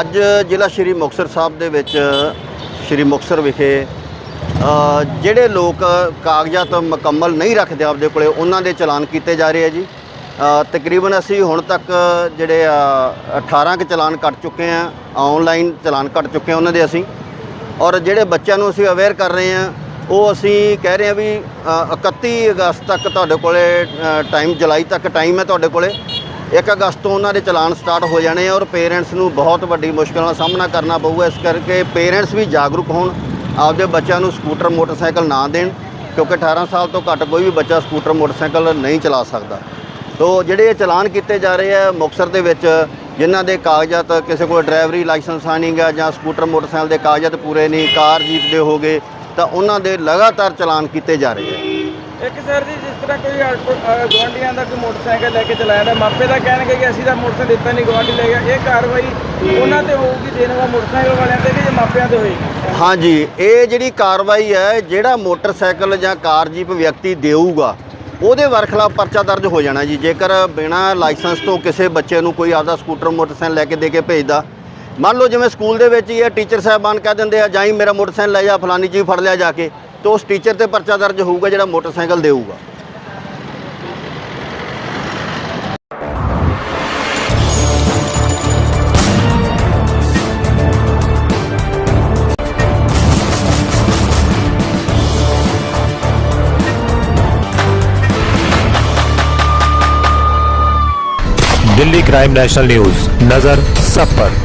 ਅੱਜ ਜ਼ਿਲ੍ਹਾ ਸ਼੍ਰੀ ਮੁਕਤਸਰ ਸਾਹਿਬ ਦੇ ਵਿੱਚ ਸ਼੍ਰੀ ਮੁਕਤਸਰ ਵਿਖੇ ਜਿਹੜੇ ਲੋਕ ਕਾਗਜ਼ਾਤ ਮੁਕੰਮਲ ਨਹੀਂ ਰੱਖਦੇ ਆਪਦੇ ਕੋਲੇ ਉਹਨਾਂ ਦੇ ਚਲਾਨ ਕੀਤੇ ਜਾ ਰਹੇ ਆ ਜੀ। ਤਕਰੀਬਨ ਅਸੀਂ ਹੁਣ ਤੱਕ ਜਿਹੜੇ ਆ 18 ਕੁ ਚਲਾਨ ਕੱਟ ਚੁੱਕੇ ਆ ਆਨਲਾਈਨ ਚਲਾਨ ਕੱਟ ਚੁੱਕੇ ਆ ਉਹਨਾਂ ਦੇ ਅਸੀਂ। ਔਰ ਜਿਹੜੇ ਬੱਚਿਆਂ ਨੂੰ ਅਸੀਂ ਅਵੇਅਰ ਕਰ ਰਹੇ ਆ ਉਹ ਅਸੀਂ ਕਹਿ ਰਹੇ ਆ ਵੀ ਅ, 31 ਅਗਸਤ ਤੱਕ ਤੁਹਾਡੇ ਕੋਲੇ ਟਾਈਮ ਜੁਲਾਈ ਤੱਕ ਟਾਈਮ ਹੈ ਤੁਹਾਡੇ ਕੋਲੇ। 1 ਅਗਸਤ ਤੋਂ ਉਹਨਾਂ ਦੇ ਚਲਾਨ ਸਟਾਰਟ ਹੋ ਜਾਣੇ ਔਰ ਪੇਰੈਂਟਸ ਨੂੰ ਬਹੁਤ ਵੱਡੀ ਮੁਸ਼ਕਲਾਂ ਦਾ ਸਾਹਮਣਾ ਕਰਨਾ ਪਊਗਾ। ਇਸ ਕਰਕੇ ਪੇਰੈਂਟਸ ਵੀ ਜਾਗਰੂਕ ਹੋਣ, ਆਪਦੇ ਬੱਚਿਆਂ ਨੂੰ ਸਕੂਟਰ, ਮੋਟਰਸਾਈਕਲ ਨਾ ਦੇਣ, ਕਿਉਂਕਿ 18 ਸਾਲ ਤੋਂ ਘੱਟ ਕੋਈ ਵੀ ਬੱਚਾ ਸਕੂਟਰ, ਮੋਟਰਸਾਈਕਲ ਨਹੀਂ ਚਲਾ ਸਕਦਾ। ਤੋ ਜਿਹੜੇ ਇਹ ਚਲਾਨ ਕੀਤੇ ਜਾ ਰਹੇ ਆ ਮੁਕਤਸਰ ਦੇ ਵਿੱਚ, ਜਿਨ੍ਹਾਂ ਦੇ ਕਾਗਜ਼ਾਤ ਕਿਸੇ ਕੋਲ ਡਰਾਈਵਰੀ ਲਾਇਸੈਂਸ ਆ ਨਹੀਂ ਗਾ ਜਾਂ ਸਕੂਟਰ, ਮੋਟਰਸਾਈਕਲ ਦੇ ਕਾਗਜ਼ਾਤ ਪੂਰੇ ਨਹੀਂ, ਕਾਰ ਜੀਪ ਦੇ ਹੋ ਗਏ, ਤਾਂ ਉਹਨਾਂ ਦੇ ਲਗਾਤਾਰ ਚਲਾਨ ਕੀਤੇ ਜਾ ਰਹੇ ਆ। ਇੱਕ ਸਰ ਜੀ, ਜਿਸ ਤਰ੍ਹਾਂ ਕੋਈ ਗਵਾਂਡੀਆਂ ਦਾ ਕੋਈ ਮੋਟਰਸਾਈਕਲ ਲੈ ਕੇ ਚਲਾਇਆ ਤਾਂ ਮਾਪੇ ਦਾ ਕਹਿਣਗੇ ਕਿ ਅਸੀਂ ਤਾਂ ਮੋਟਰਸਾਈਕਲ ਦਿੱਤਾ ਨਹੀਂ ਗਵਾਂਡੀ ਲੈ ਗਿਆ। ਇਹ ਕਾਰਵਾਈ ਉਹਨਾਂ ਤੇ ਹੋਊਗੀ, ਦੇਣ ਵਾਲਾ ਮੋਟਰਸਾਈਕਲ ਵਾਲਿਆਂ ਤੇ ਕਿ ਜੇ ਮਾਪਿਆਂ ਤੇ ਹੋਏਗੀ? ਹਾਂਜੀ, ਇਹ ਜਿਹੜੀ ਕਾਰਵਾਈ ਹੈ, ਜਿਹੜਾ ਮੋਟਰਸਾਈਕਲ ਜਾਂ ਕਾਰ ਜੀਪ ਵਿਅਕਤੀ ਦੇਊਗਾ, ਉਹਦੇ ਵਰਖਲਾਫ ਪਰਚਾ ਦਰਜ ਹੋ ਜਾਣਾ ਜੀ। ਜੇਕਰ ਬਿਨਾਂ ਲਾਇਸੈਂਸ ਤੋਂ ਕਿਸੇ ਬੱਚੇ ਨੂੰ ਕੋਈ ਆਪਦਾ ਸਕੂਟਰ, ਮੋਟਰਸਾਈਕਲ ਲੈ ਕੇ ਦੇ ਕੇ ਭੇਜਦਾ। ਮੰਨ ਲਓ ਜਿਵੇਂ ਸਕੂਲ ਦੇ ਵਿੱਚ ਹੀ ਇਹ ਟੀਚਰ ਸਾਹਿਬਾਨ ਕਹਿ ਦਿੰਦੇ ਆ, ਜਾਈ ਮੇਰਾ ਮੋਟਰਸਾਈਕਲ ਲੈ ਜਾ, ਫਲਾਨੀ ਚੀਜ਼ ਫੜ ਲਿਆ ਜਾ ਕੇ। ਤੇ ਉਸ ਟੀਚਰ ਤੇ ਪਰਚਾ ਦਰਜ ਹੋਊਗਾ ਜਿਹੜਾ ਮੋਟਰਸਾਈਕਲ ਦੇਊਗਾ दिल्ली क्राइम नेशनल न्यूज नजर सब पर